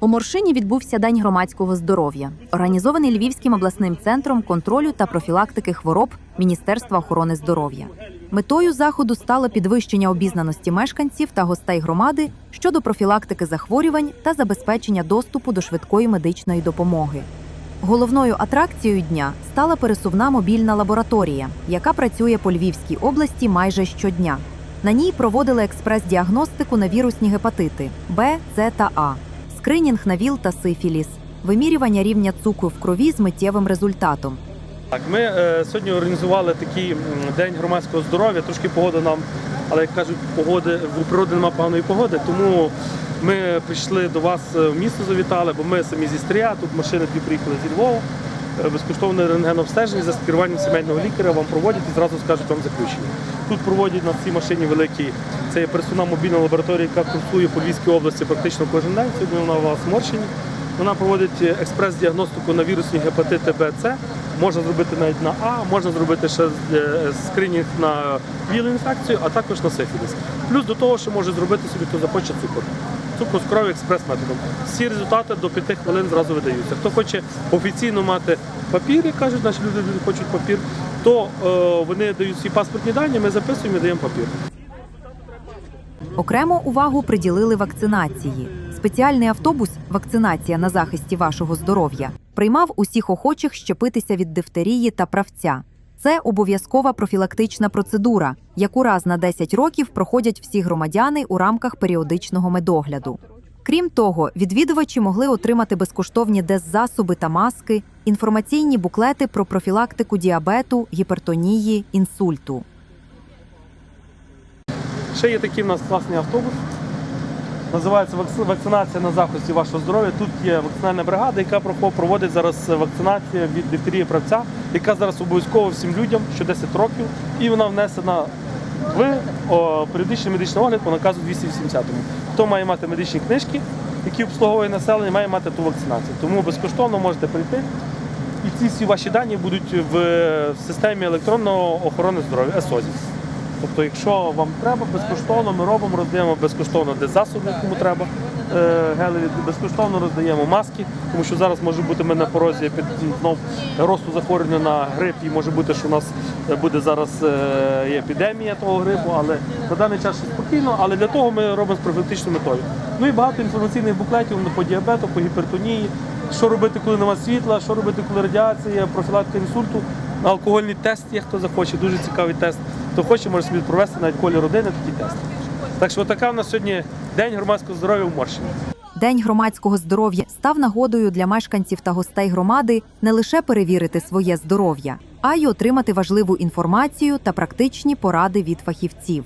У Моршині відбувся День громадського здоров'я, організований Львівським обласним центром контролю та профілактики хвороб Міністерства охорони здоров'я. Метою заходу стало підвищення обізнаності мешканців та гостей громади щодо профілактики захворювань та забезпечення доступу до швидкої медичної допомоги. Головною атракцією дня стала пересувна мобільна лабораторія, яка працює по Львівській області майже щодня. На ній проводили експрес-діагностику на вірусні гепатити Б, С та А, скринінг на ВІЛ та сифіліс, вимірювання рівня цукру в крові з миттєвим результатом. Так, ми е, сьогодні організували такий день громадського здоров'я. Трошки погода нам, але як кажуть, погоди в природі немає поганої погоди. Тому ми прийшли до вас е, в місто, завітали, бо ми самі зі Стрія, тут машини дві приїхали зі Львова. Е, Безкоштовне рентгенобстеження за скеруванням сімейного лікаря вам проводять і зразу скажуть вам заключення. Тут проводять на цій машині великій. Це є персональна мобільна лабораторія, яка курсує по Львівській області практично кожен день. Сьогодні вона у вас Морщині. Вона проводить е, експрес-діагностику на вірусні гепатити Б, С. Можна зробити навіть на А, можна зробити ще е, скринінг на ВІЛ-інфекцію, а також на сифіліс. Плюс до того, що може зробити собі, хто захоче цукор. Цукор з крові експрес-методом. Всі результати до 5 хвилин зразу видаються. Хто хоче офіційно мати папір, як кажуть, наші люди хочуть папір, то е, вони дають свої паспортні дані, ми записуємо і даємо папір. Окремо увагу приділили вакцинації. Спеціальний автобус Вакцинація на захисті вашого здоров'я приймав усіх охочих щепитися від дифтерії та правця. Це обов'язкова профілактична процедура, яку раз на 10 років проходять всі громадяни у рамках періодичного медогляду. Крім того, відвідувачі могли отримати безкоштовні деззасоби та маски, інформаційні буклети про профілактику діабету, гіпертонії, інсульту. Ще є такий в нас класний автобус. Називається вакцинація на захисті вашого здоров'я. Тут є вакцинальна бригада, яка проводить зараз вакцинацію від дифтерії правця, яка зараз обов'язково всім людям що 10 років, і вона внесена в о, періодичний медичний огляд по наказу 280. Хто має мати медичні книжки, які обслуговує населення, має мати ту вакцинацію. Тому безкоштовно можете прийти. І ці всі ваші дані будуть в, в системі електронного охорони здоров'я ЕСОЗі. Тобто, якщо вам треба, безкоштовно ми робимо, роздаємо безкоштовно де засоби, кому треба е, гелеві, безкоштовно роздаємо маски, тому що зараз може бути ми на порозі під знов росту захворювання на грип, і може бути, що у нас буде зараз е, є епідемія того грипу, але на даний час спокійно, але для того ми робимо з профілактичною метою. Ну і багато інформаційних буклетів по діабету, по гіпертонії, що робити, коли немає світла, що робити, коли радіація, профілактика інсульту. Алкогольний тест є, хто захоче, дуже цікавий тест. Хто хоче, може собі провести навіть колі родини такі тести. Так що така в нас сьогодні день громадського здоров'я в Морщині. День громадського здоров'я став нагодою для мешканців та гостей громади не лише перевірити своє здоров'я, а й отримати важливу інформацію та практичні поради від фахівців.